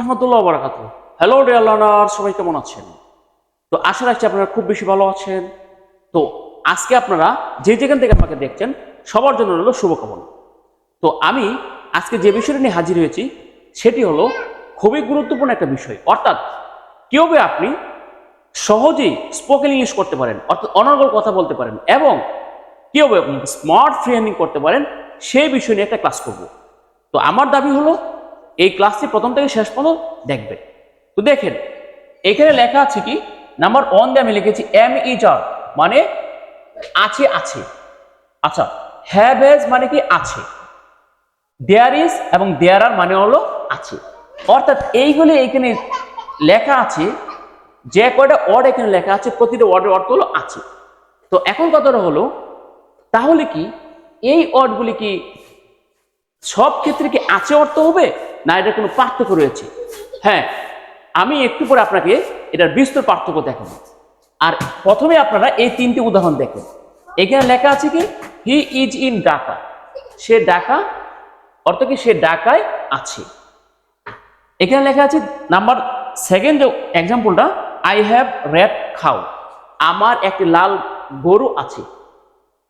রহমতুল্লাহ বারাকাত hello learner সবাই কেমন আছেন? তো আশা রাখছি আপনারা খুব বেশি ভালো আছেন। তো আজকে আপনারা যে যেখান থেকে আমাকে দেখছেন, সবার জন্য রইল শুভকামনা। তো আমি আজকে যে বিষয়টা নিয়ে হাজির হয়েছি, সেটি হলো খুবই গুরুত্বপূর্ণ একটা বিষয়। অর্থাৎ, কীভাবে আপনি সহজেই স্পোকেন ইংলিশ করতে পারেন, অর্থাৎ অনর্গল কথা বলতে পারেন, এবং কীভাবে স্মার্ট ফ্রি হ্যান্ডিং করতে পারেন, সেই বিষয় নিয়ে একটা ক্লাস করব। তো আমার দাবি হলো এই ক্লাসটি প্রথম থেকে শেষ পর্যন্ত দেখবে। তো দেখেন, এখানে লেখা আছে কি? নাম্বার ওয়ান দিয়ে আমি লিখেছি এম ইজ আর মানে আছে আছে। আচ্ছা হ্যাভ হ্যাজ মানে কি? আছে। দেয়ার ইজ এবং দেয়ার আর মানে হলো আছে। অর্থাৎ এইগুলি এইখানে লেখা আছে, যে কয়টা ওয়ার্ড এখানে লেখা আছে, প্রতিটা ওয়ার্ডের অর্থ হলো আছে। তো এখন কথাটা হলো, তাহলে কি এই ওয়ার্ডগুলি কি সব ক্ষেত্রে কি আছে অর্থ হবে? না এটা কোনো পার্থক্য রয়েছে। হ্যাঁ আমি একটু পরে আপনাকে এটার বিস্তর পার্থক্য দেখাবো। আর প্রথমে আপনারা এই তিনটি উদাহরণ দেখেন। এখানে লেখা আছে কি? হি ইজ ইন ডাকা সে ডাকা অর্থ কি সে ডাকায় আছে। এখানে লেখা আছে নাম্বার সেকেন্ড যে এক্সাম্পলটা আই হ্যাভ রেড খাও আমার একটি লাল গরু আছে।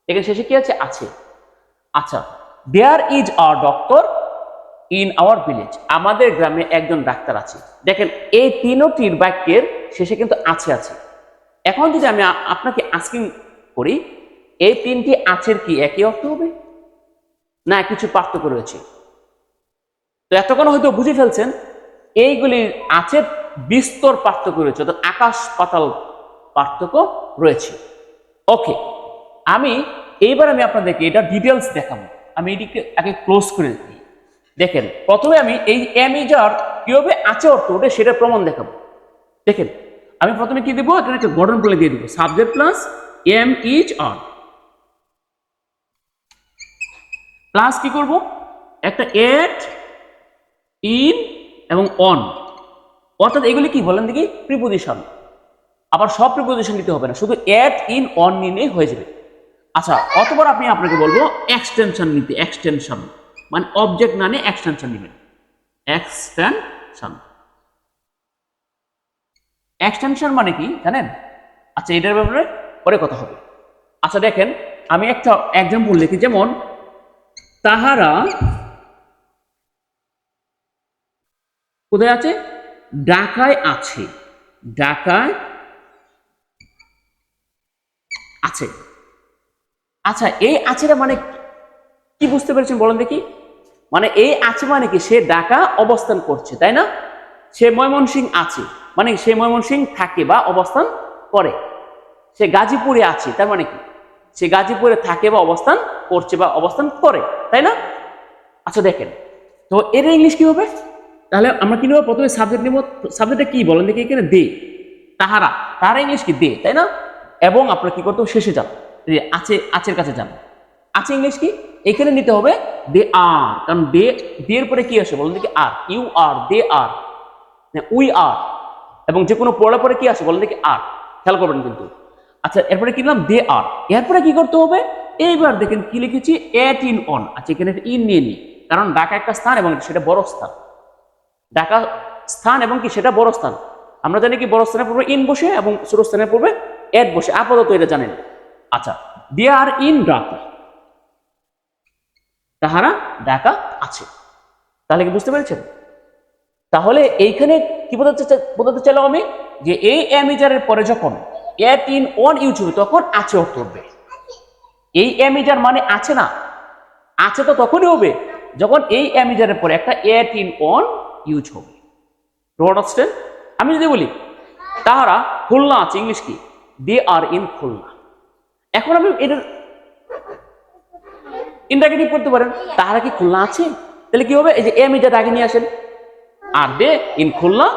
এখানে শেষে কি আছে? আছে। আচ্ছা there is a doctor in our village আমাদের গ্রামে একজন ডাক্তার আছে। দেখেন, এই তিনোটির বাক্যের শেষে কিন্তু আছে আছে। এখন যদি আমি আপনাকে আস্কিং করি, এই তিনটি আছের কি একই অর্থ হবে? না, কিছু পার্থক্য রয়েছে। তো এতক্ষণ হয়তো বুঝে ফেলছেন এইগুলির আছের বিস্তর পার্থক্য রয়েছে, অর্থাৎ আকাশ পাতাল পার্থক্য রয়েছে। ওকে আমি, এইবার আমি আপনাদেরকে এটা ডিটেলস দেখাবো। আমি এটিকে আগে ক্লোজ করে দেখেন, প্রথমে আমি এই ইজার কীভাবে আছে অর্থ ওটা সেটার প্রমাণ দেখাবো। দেখেন, আমি প্রথমে কি দেবো? এখানে একটা গঠন বলে দিয়ে দেবো subject plus M is R plus কি করব? একটা এট ইন এবং অন অর্থাৎ এগুলি কি বলেন দেখি? প্রিপোজিশন আবার সব প্রিপোজিশন দিতে হবে না, শুধু এট ইন অন নিয়ে হয়ে যাবে। আচ্ছা অতবার আপনি আপনাকে বলব এক্সটেনশন নিতে এক্সটেনশন মানে অবজেক্ট না নিয়ে এক্সটেনশন নেবেন। এক্সটেনশন এক্সটেনশন মানে কি জানেন? আচ্ছা এটার ব্যাপারে পরে কথা হবে। আচ্ছা দেখেন, আমি একটা এক্সাম্পল লিখি, যেমন, তাহারা কোথায় আছে? ঢাকায় আছে। ঢাকায় আছে। আচ্ছা এই আছেটা মানে কি বুঝতে পেরেছেন বলেন দেখি। মানে এই আছে মানে কি, সে ঢাকা অবস্থান করছে, তাই না? সে ময়মনসিং আছে মানে সে ময়মনসিং থাকে বা অবস্থান করে। সে গাজীপুরে আছে, তার মানে কি? সে গাজীপুরে থাকে বা অবস্থান করছে বা অবস্থান করে, তাই না? আচ্ছা দেখেন, তো এর ইংলিশ কি হবে? তাহলে আমরা কি নেব? প্রথমে সাবজেক্ট নেব সাবজেক্টটা কি বলেন দেখি এখানে? দে, তাহারা তাহারা ইংলিশ কি? দে, তাই না? এবং আপনার কি করতে শেষে যান আছে, আছের কাছে যান। আছে ইংলিশ কি? এখানে নিতে হবে দে আর কারণ দে দের পরে কি আসে বলেন দেখি are you R they R we are এবং যে কোনো পড়ার পরে কি আসে বলেন দেখি আর খেয়াল করবেন কিন্তু। আচ্ছা এরপরে কি দে আর এরপরে কি করতে হবে? এইবার দেখেন কি লিখেছি এট ইন অন আচ্ছা এখানে ইন নিয়ে নিই কারণ ঢাকা একটা স্থান এবং সেটা বড় স্থান। ঢাকা স্থান এবং কি সেটা বড় স্থান। আমরা জানি কি বড় স্থানে পড়বে ইন বসে এবং ছোট স্থানে পড়বে এট বসে, আপাতত এটা জানেন। আচ্ছা দে আর ইন ঢাকা তাহারা ঢাকা আছে। তাহলে কি বুঝতে পেরেছেন? তাহলে এইখানে কি বোঝাতে বোঝাতে চাইলাম আমি? যে এই অ্যামিজারের পরে যখন এট ইন অন ইউজ হবে তখন আছে অর্থ উঠবে এই অ্যামিজার মানে আছে না? আছে তো তখনই হবে যখন এই অ্যামিজারের পরে একটা এট ইন অন ইউজ হবে। আন্ডারস্ট্যান্ড আমি যদি বলি, তাহারা খুলনা আছে, ইংলিশ কি? They are in Khulna. এখন আমি এটার ইন্ডাকেটিভ করতে পারেন। তাহারা কি খুলনা আছে? তাহলে কি হবে? এই যে এম এটা আগে নিয়ে আসেন। Are they in Khulna?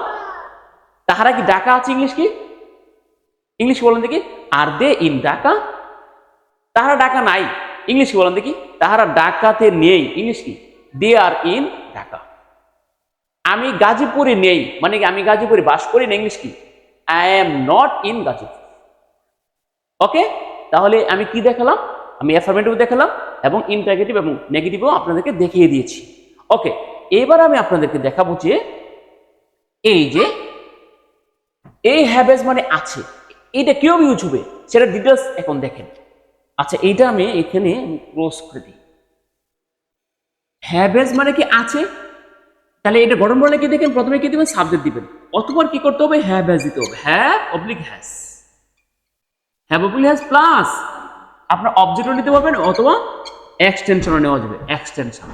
তাহারা কি ঢাকা আছে ইংলিশ কি? ইংলিশ বলেন দেখি? Are they in Dhaka? তাহারা ঢাকা নাই। ইংলিশ বলেন দেখি? তাহারা ঢাকাতে নেই। ইংলিশ কি? They are in Dhaka. আমি গাজীপুরে নেই। মানে কি আমি গাজীপুরে বাস করি না ইংলিশ কি? I am not in Gazipur. Okay তাহলে আমি কি দেখালাম? আমি অ্যাফার্মেটিভ দেখালাম এবং ইন্টারগেটিভ এবং নেগেটিভও আপনাদেরকে দেখিয়ে দিয়েছি। ওকে এবার আমি আপনাদেরকে দেখাবো যে এই যে এই হ্যাভেজ মানে আছে। এইটা কেউ ইউজ হবে? সেটা ডিটেলস এখন দেখেন। আচ্ছা এইটা আমি এখানে ক্লোজ করে দিই। হ্যাভেজ মানে কি আছে? তাহলে এটা গরম বলে কি দেখেন প্রথমে কি দেবেন? সাবজেক্ট দিবেন। অথবা কি করতে হবে? হ্যাভ হ্যাজ দিতে হবে। Have oblique has have oblique has plus আপনার অবজেক্টও নিতে পারবেন অথবা এক্সটেনশনও নেওয়া যাবে। এক্সটেনশন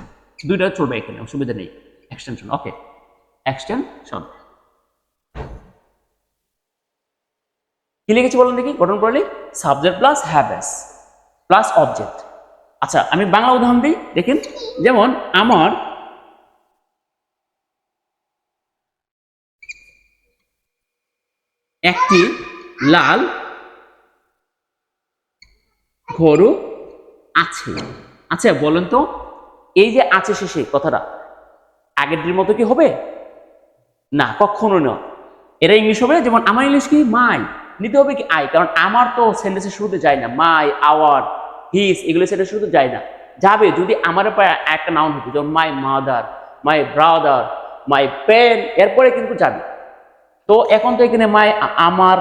দুইটা চলবে এখানে, অসুবিধা নেই। এক্সটেনশন ওকে এক্সটেনশন কি লিখেছি বলুন দেখি, গঠন প্রণালী subject plus haves plus object আচ্ছা আমি বাংলা উদাহরণ দিই, দেখেন। যেমন, আমার একটি লাল গরু আছে। আচ্ছা বলেন তো, এই যে আছে শেষে কথাটা আগের দিনের মতো কি হবে? না, কখনো নয় এটা ইংলিশ হবে, যেমন আমার ইংলিশ কি? মাই। নিতে হবে কি? আই। কারণ আমার তো সেন্টেন্সের শুরুতে যায় না। মাই, আওয়ার হিস এগুলো সেন্টেন্স শুরুতে যায় না। যাবে, যদি আমার পায়ে একটা নাউন হতো, যেমন my mother, my brother, my pen, এরপরে কিন্তু যাবে। তো এখন তো এখানে মাই আমার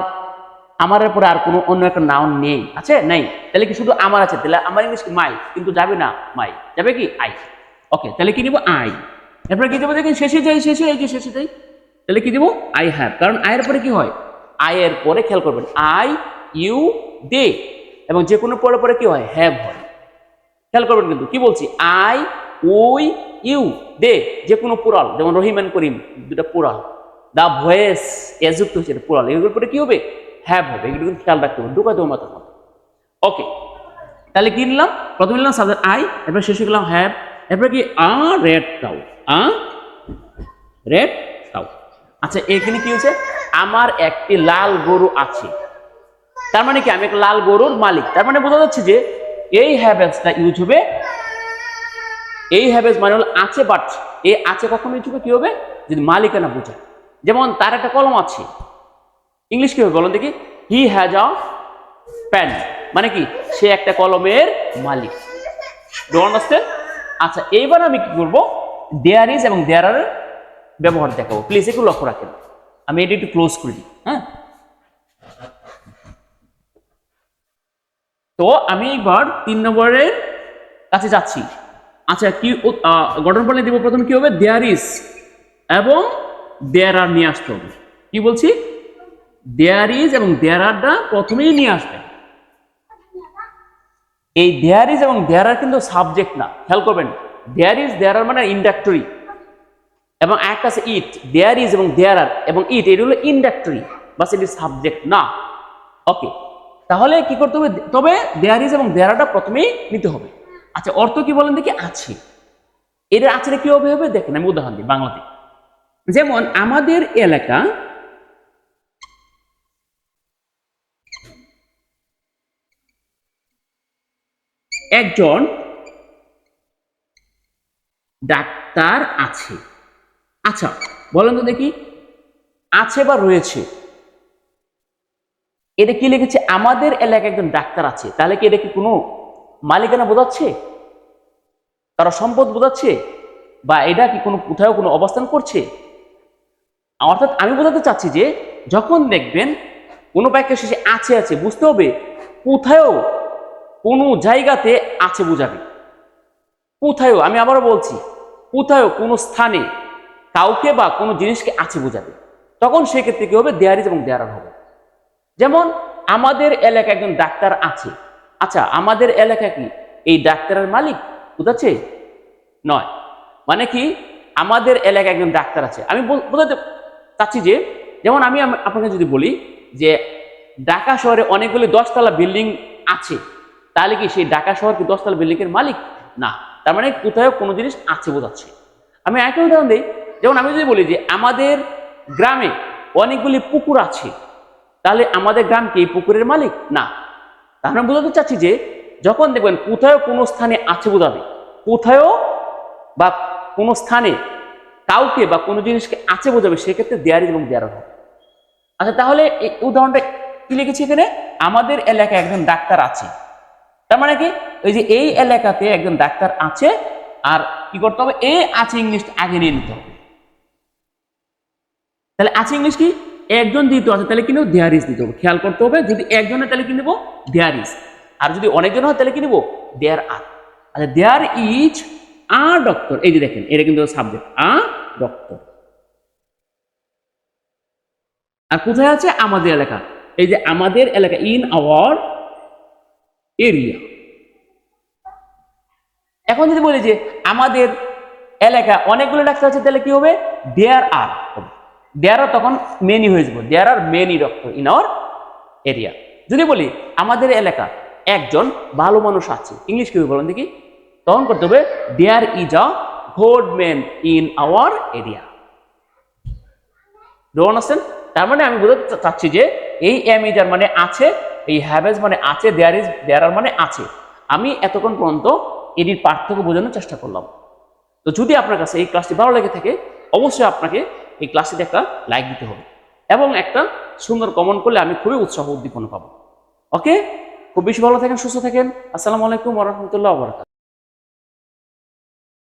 আমারের পরে আর কোনো অন্য একটা নাউন নেই। আছে? নেই। তাহলে কি শুধু আমার আছে? তাহলে আমার ইংলিশ কি? মাই কিন্তু যাবে না? মাই যাবে কি? আই ওকে তাহলে কি নিব? আই এরপরে কি দেবো দেখেন? শেষে যাই, শেষে, এই যে শেষে যাই। তাহলে কি দিব? আই হ্যাভ কারণ আয়ের পরে কি হয়? আয়ের পরে খেয়াল করবেন। আই ইউ দে এবং যে কোনো পরে পরে কি হয়? হ্যাভ হয়। খেয়াল করবেন কিন্তু, কি বলছি? আই উই ইউ দে যে কোনো পুরাল যেমন রহিম অ্যান্ড করিম, দুটা পুরাল দা ভয়েস এযুক্ত হচ্ছে পুরাল এগুলোর পরে কি হবে? হ্যাভ হবে এগুলো কিন্তু খেয়াল রাখতে হবে ঢুকা দেবো মাথার ওকে তাহলে কি নিলাম? প্রথমে নিলাম সাবজেক্ট আই এরপরে শেষে গেলাম হ্যাভ এরপরে কি a red cow a red cow আচ্ছা এখানে কি হয়েছে? আমার একটি লাল গরু আছে। তার মানে কি? আমি একটা লাল গরুর মালিক। তার মানে বোঝা যাচ্ছে যে এই হ্যাভেজটা ইউজ হবে, এই হ্যাভেজ মানে হলো আছে বাট এই আছে কখন ইউজ হবে? কি হবে? যদি মালিকানা বোঝায়। যেমন তার একটা কলম আছে। ইংলিশ কি হবে বলুন দেখি? হি হ্যাজ আ প্যান মানে কি? সে একটা কলমের মালিক। আচ্ছা এইবার আমি কি করব? দেয়ার ইজ এবং দেয়ার আর ব্যবহার দেখাবো। প্লিজ একটু লক্ষ্য রাখেন। আমি এটা একটু ক্লোজ করি। হ্যাঁ? তো আমি এবার তিন নম্বরের কাছে যাচ্ছি। আচ্ছা কি গঠন প্রণালী দিব প্রথমে কি হবে? দেয়ার ইজ এবং দেয়ার আর নিয়ে আসতে হবে। কি বলছি? দেয়ার ইজ এবং দেয়ার আরটা প্রথমেই নিয়ে আসবেন এই দেয়ার ইজ এবং দেয়ার আর কিন্তু সাবজেক্ট না, খেয়াল করবেন। দেয়ার ইজ দেয়ার আর মানে ইন্ডাক্টরি এবং একটা আছে ইট দেয়ার ইজ এবং দেয়ার আর এবং ইট এটি হলো ইন্ডাক্টরি বাস এটি সাবজেক্ট না। ওকে তাহলে কি করতে হবে? তবে দেয়ার ইজ এবং দেয়ার প্রথমেই নিতে হবে। আচ্ছা অর্থ কি বলেন দেখি? আছে। এর আছে কি হবে? দেখেন, আমি উদাহরণ দিই বাংলাতে। যেমন, আমাদের এলাকা একজন ডাক্তার আছে। আচ্ছা বলেন তো দেখি। আছে বা রয়েছে? এটা কি লিখেছে? আমাদের এলাকায় একজন ডাক্তার আছে। তাহলে কি এটা কি কোনো মালিকানা বোঝাচ্ছে? তারা সম্পদ বোঝাচ্ছে? বা এটা কি কোনো কোথাও কোনো অবস্থান করছে? অর্থাৎ আমি বোঝাতে চাচ্ছি যে, যখন দেখবেন কোনো বাক্যের শেষে আছে আছে, বুঝতে হবে কোথায়ও কোনো জায়গাতে আছে বোঝাবে। কোথায়ও, আমি আবারও বলছি, কোথায়ও কোনো স্থানে কাউকে বা কোনো জিনিসকে আছে বোঝাবে। তখন সেক্ষেত্রে কি হবে? দেয়ারিজ এবং দেয়ার হবে। যেমন, আমাদের এলাকায় একজন ডাক্তার আছে। আচ্ছা আমাদের এলাকা কি এই ডাক্তারের মালিক? বুঝাচ্ছে? নয়। মানে কি? আমাদের এলাকায় একজন ডাক্তার আছে। আমি বোঝাতে চাচ্ছি যে, যেমন আমি আপনাকে যদি বলি যে, ঢাকা শহরে অনেকগুলি দশতলা বিল্ডিং আছে। তাহলে কি সেই ঢাকা শহর কি দশতলা বিল্ডিং এর মালিক? না। তার মানে কোথাও কোনো জিনিস আছে বোঝাচ্ছে। আমি একটা উদাহরণ দিই। যেমন আমি যদি বলি যে আমাদের গ্রামে অনেকগুলি পুকুর আছে, তাহলে আমাদের গ্রাম কি পুকুরের মালিক? না। তাহলে বোঝাতে চাচ্ছি যে যখন দেখবেন কোথাও কোনো স্থানে আছে বোঝাবে। কোথাও বা কোনো স্থানে কাউকে বা কোনো জিনিসকে আছে বোঝাবে, সেক্ষেত্রে দেয়ার এবং দেয়ার হবে। আচ্ছা তাহলে এই উদাহরণটা কি লিখেছি এখানে? আমাদের এলাকায় একজন ডাক্তার আছে। তার মানে কি? ওই যে এই এলাকাতে একজন ডাক্তার আছে আর কি করতে হবে? এ আছে ইংলিশ আগে নিয়ে নিতে হবে। তাহলে আছে ইংলিশ কি? একজন যেহেতু আছে, তাহলে কি নেব? দেয়ার ইজ দিতে হবে। খেয়াল করতে হবে, যদি একজনের তাহলে কি নেব? দেয়ার ইজ আর যদি অনেকজন হয়, তাহলে কি নেব? দেয়ার আর আচ্ছা দেয়ার ইজ আ ডক্টর এই যে দেখেন, এটা কিন্তু সাবজেক্ট আ ডক্টর আর কোথায় আছে? আমাদের এলাকা। এই যে আমাদের এলাকা ইন আওয়ার এরিয়া এখন যদি বলি যে আমাদের এলাকা অনেকগুলো ডাক্তার আছে, তাহলে কি হবে? দেয়ার আর হবে। দেয়ার আর তখন মেনি হয়ে যাবে। There are many doctor in our area যদি বলি আমাদের এলাকা একজন ভালো মানুষ আছে ইংলিশ কি হবে বলেন দেখি? তখন করতে হবে there is a good man in our area ডোন আছেন তার মানে আমি বোঝাতে চাচ্ছি যে এই এম ইজ আর মানে আছে এই হ্যাভেজ মানে আছে দেয়ার ইজ দেয়ার আর মানে আছে। আমি এতক্ষণ পর্যন্ত এটির পার্থক্য বোঝানোর চেষ্টা করলাম। তো যদি আপনার কাছে এই ক্লাসটি ভালো লেগে থাকে, অবশ্যই আপনাকে এই ক্লাসটিতে একটা লাইক দিতে হবে এবং একটা সুন্দর কমেন্ট করলে আমি খুবই উৎসাহ উদ্দীপনা পাবো। ওকে খুব বেশি ভালো থাকেন, সুস্থ থাকেন। আসসালামু আলাইকুম ওরহমতুল্লাহ